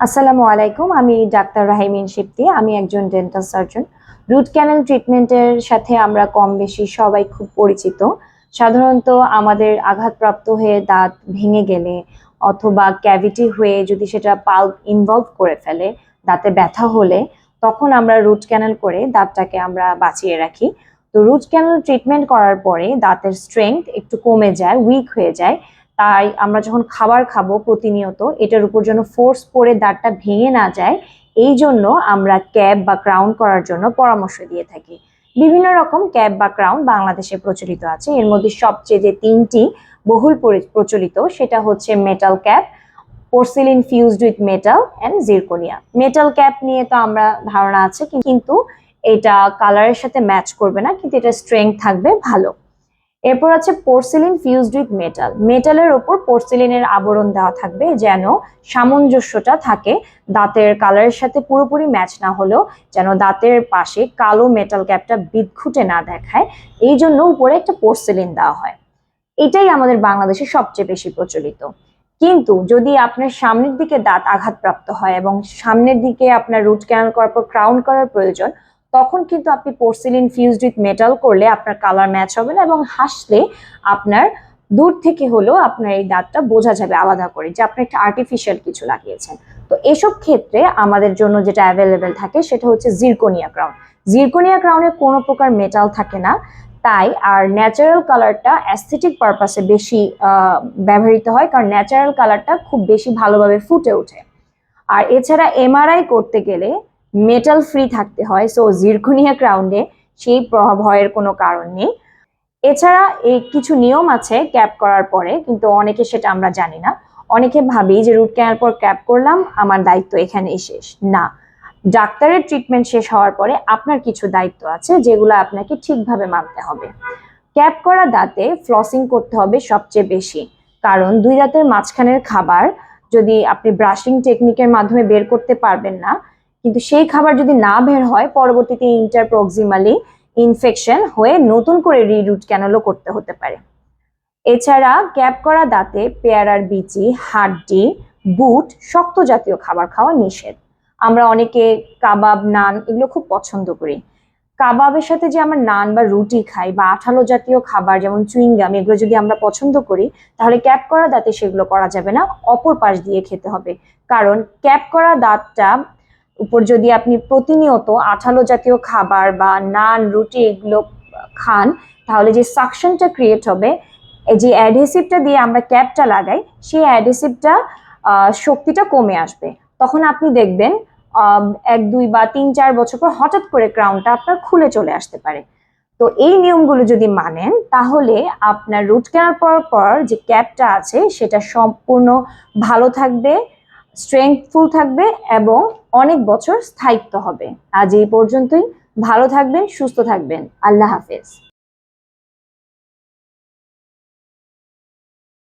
আসসালামু আলাইকুম, আমি ডাক্তার রাহিমিন শিপ্তি আমি একজন ডেন্টাল সার্জন রুট ক্যানেল ট্রিটমেন্টের সাথে আমরা কম বেশি সবাই খুব পরিচিত। সাধারণত আমাদের আঘাতপ্রাপ্ত হয়ে দাঁত ভেঙে গেলে অথবা ক্যাভিটি হয়ে যদি সেটা পাল্প ইনভলভ করে ফেলে, দাঁতে ব্যথা হলে, তখন আমরা রুট ক্যানেল করে দাঁতটাকে আমরা বাঁচিয়ে রাখি। তো রুট ক্যানেল ট্রিটমেন্ট করার পরে দাঁতের স্ট্রেংথ একটু কমে যায় উইক হয়ে যায়। তাই আমরা যখন খাবার খাব প্রতিনিয়ত, এটার উপর যেন ফোর্স পড়ে দাঁতটা ভেঙে না যায়, এই জন্য আমরা ক্যাব বা ক্রাউন করার জন্য পরামর্শ দিয়ে থাকি। বিভিন্ন রকম ক্যাব বা ক্রাউন বাংলাদেশে প্রচলিত আছে। এর মধ্যে সবচেয়ে যে তিনটি বহুল পরি- প্রচলিত, সেটা হচ্ছে metal cap porcelain fused with metal and zirconia metal cap নিয়ে তো আমরা ধারণা আছে, কিন্তু এটা কালারের সাথে ম্যাচ করবে না, কিন্তু এটা স্ট্রেংথ থাকবে, ভালো। এরপর আছে পোর্সিলিন ফিউজড উইথ মেটাল মেটালের ওপর পোর্সিলিনের আবরণ দেওয়া থাকবে যেন সামঞ্জস্যটা থাকে, দাঁতের কালারের সাথে পুরোপুরি ম্যাচ না হলেও যেন দাঁতের পাশে কালো মেটাল ক্যাপটা বিদঘুটে না দেখায়। এই জন্য উপরে একটা পোর্সিলিন দেওয়া হয়। এটাই আমাদের বাংলাদেশে সবচেয়ে বেশি প্রচলিত। কিন্তু যদি আপনার সামনের দিকে দাঁত আঘাতপ্রাপ্ত হয় এবং সামনের দিকে আপনার রুট ক্যানাল করার পর ক্রাউন করার প্রয়োজন তখন কিন্তু আপনি পোর্সিলিন ফিউজড উইথ মেটাল করলে আপনার কালার ম্যাচ হবে না এবং হাসলে আপনার দূর থেকে হলেও আপনার এই দাঁতটা বোঝা যাবে আলাদা করে যে আপনি একটা আর্টিফিশিয়াল কিছু লাগিয়েছেন। তো এসব ক্ষেত্রে আমাদের জন্য যেটা অ্যাভেলেবেল থাকে সেটা হচ্ছে জিরকোনিয়া ক্রাউন জিরকোনিয়া ক্রাউনে কোনো প্রকার মেটাল থাকে না, তাই আর ন্যাচারাল কালারটা অ্যাস্থেটিক পারপাসে বেশি ব্যবহৃত হয় কারণ ন্যাচারাল কালারটা খুব বেশি ভালোভাবে ফুটে ওঠে। আর এছাড়া এমআরআই করতে গেলে মেটাল ফ্রি থাকতে হয় সো জিরকোনিয়া ক্রাউন্ডে সেই ভয়ের কোনো কারণ নেই। এছাড়া এই কিছু নিয়ম আছে ক্যাপ করার পরে, কিন্তু অনেকে সেটা আমরা জানি না। অনেকে ভাবি যে রুট ক্যানাল পর ক্যাপ করলাম, আমার দায়িত্ব এখানেই শেষ। না, ডাক্তারের ট্রিটমেন্ট শেষ হওয়ার পরে আপনার কিছু দায়িত্ব আছে যেগুলো আপনাকে ঠিকভাবে মানতে হবে। ক্যাপ করা দাঁতে ফ্লসিং করতে হবে সবচেয়ে বেশি। কারণ দুই দাঁতের মাঝখানের খাবার যদি আপনি ব্রাশিং টেকনিকের মাধ্যমে বের করতে পারবেন না কিন্তু সেই খাবার যদি না বের হয়, পরবর্তীতে ইন্টারপ্রক্সিমালি ইনফেকশন হয়ে নতুন করে রিরুট ক্যানেলও করতে হতে পারে। এছাড়া ক্যাপ করা দাঁতে, পেয়ারার বিচি, হাড্ডি, বুট শক্ত জাতীয় খাবার খাওয়া নিষেধ। আমরা অনেকে কাবাব, নান এগুলো খুব পছন্দ করি। কাবাবের সাথে যে আমরা নান বা রুটি খাই বা আঠালো জাতীয় খাবার যেমন চুইংগাম, এগুলো যদি আমরা পছন্দ করি, তাহলে ক্যাপ করা দাঁতে সেগুলো করা যাবে না, অপর পাশ দিয়ে খেতে হবে। কারণ ক্যাপ করা দাঁতটা উপর যদি আপনি প্রতিনিয়ত আঠালো জাতীয় খাবার বা নান, রুটি এগুলো খান, তাহলে যে সাকশনটা ক্রিয়েট হবে যে অ্যাডহেসিভটা দিয়ে আমরা ক্যাপটা লাগাই, সেই অ্যাডহেসিভটা শক্তিটা কমে আসবে। তখন আপনি দেখবেন এক, দুই বা তিন, চার বছর পর হঠাৎ করে ক্রাউনটা আপনার খুলে চলে আসতে পারে। তো এই নিয়মগুলো যদি মানেন, তাহলে আপনার রুট কেনার পর পর যে ক্যাপটা আছে, সেটা সম্পূর্ণ ভালো থাকবে স্ট্রেংথফুল থাকবে এবং অনেক বছর স্থায়িত্ব হবে। আজ এই পর্যন্তই। ভালো থাকবেন, সুস্থ থাকবেন। আল্লাহ হাফেজ।